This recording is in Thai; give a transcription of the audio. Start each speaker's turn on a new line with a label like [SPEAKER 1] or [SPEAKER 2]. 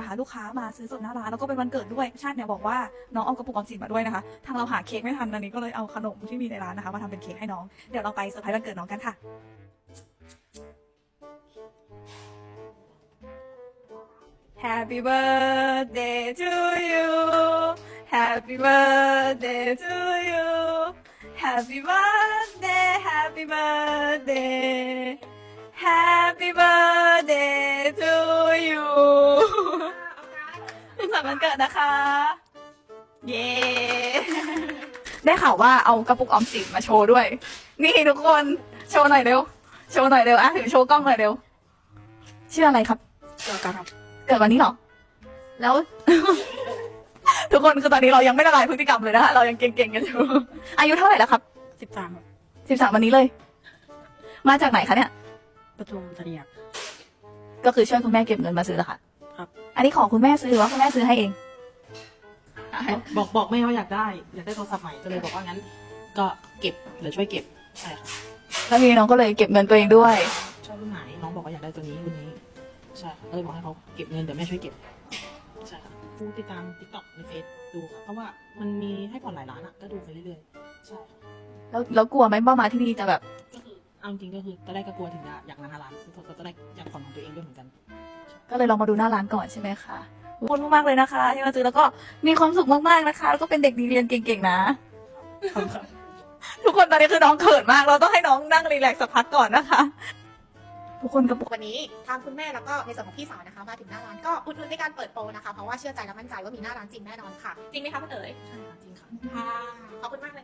[SPEAKER 1] นะคะลูกค้ามาซื้อสดหน้าร้านแล้วก็เป็นวันเกิดด้วยชาติเนี่ยบอกว่าน้องเอากระปุกออมสินมาด้วยนะคะ ทางเราหาเค้กไม่ทันอันนี้ก็เลยเอาขนมที่มีในร้านนะคะมาทำเป็นเค้กให้น้องเดี๋ยวเราไปเซอร์ไพรส์วันเกิดน้องกันค่ะ Happy birthday to you Happy birthday to you Happy birthday Happy birthday Happy birthday to you สุขสันต์วันเกิดนะคะ เย้ ได้ข่าวว่าเอากระปุกออมสินมาโชว์ด้วย นี่ทุกคน โชว์หน่อยเร็ว โชว์หน่อยเร็วอะถือโชว์กล้องหน่อยเร็ว ชื่ออะไรครับ
[SPEAKER 2] เกี่ยวกับครับ
[SPEAKER 1] เกิดวันนี้เหรอ แล้ว ทุกคนคือตอนนี้เรายังไม่ละลายพฤติกรรมเลยนะคะ เรายังเก่งๆกันอยู่ อายุเท่าไหร่แล้วครับ
[SPEAKER 2] สิบสาม
[SPEAKER 1] สิบสามวันนี้เลย มาจากไหนคะเนี่ย
[SPEAKER 2] ประทุมธานีครับ
[SPEAKER 1] ก็คือช่วยคุณแม่เก็บเงินมาซื้อเหรอคะ
[SPEAKER 2] ครับ
[SPEAKER 1] อันนี้ของคุณแม่ซื้อหรือว่าคุณแม่ซื้อให้เอง
[SPEAKER 2] บอกบอกแม่ว่าอยากได้ อยากได้โทรศัพท์ใหม่ก็เลยบอกว่างั้น ก็เก็บเดี๋ยวช่วยเก็บใช่ค่ะ
[SPEAKER 1] แล้วทีนี้น้องก็เลยเก็บเงินตัวเองด้วย
[SPEAKER 2] ชอบรุ่นไหนน้องบอกว่าอยากได้ตัวนี้รุ่นนี้ใช่ค่ะก็เลยบอกให้เขาเก็บเงินเดี๋ยวแม่ช่วยเก็บใช่ค่ะผู้ติดตามติ๊กต็อกในเฟซดูค่ะเพราะว่ามันมีให้ผ่อนหลายร้านอะก็ดูไปเรื่อยๆใช่ค่ะ
[SPEAKER 1] แล้วแล้วกลัวไหมว่ามาที่นี่จะแบบ
[SPEAKER 2] ก็คือเอาจริงๆก็คือตอนแรกก็กลัวถึงจะอยากร้านห้าร้านก็ตอนแรกอยากผ่อนของตัวเองด้วยเหมือนกัน
[SPEAKER 1] ก็เลยลองมาดูหน้าร้านก่อนใช่ไหมคะขอบคุณมากๆเลยนะคะ ที่มาซื้อแล้วก็มีความสุขมากๆนะคะ แล้วก็เป็นเด็กดีเรียนเก่งๆนะ ทุกคนตอนนี้คือน้องเขินมาก เราต้องให้น้องนั่งรีแลกซ์สักพักก่อนนะคะ ทุกคนกระปุก
[SPEAKER 3] วันนี้ทางคุณแม่แล้วก็ในส่วนของพี่สาวนะคะ มาถึงหน้าร้านก็อุดหนุนในการเปิดโปรนะคะ เพราะว่าเชื่อใจและมั่นใจว่ามีหน้าร้านจริงแน่นอนค่ะ จริงไหมคะคุณเอ๋ย
[SPEAKER 2] ใช่ค่ะจริงค่ะ
[SPEAKER 3] ค่ะขอบคุณมากเลยนะคะ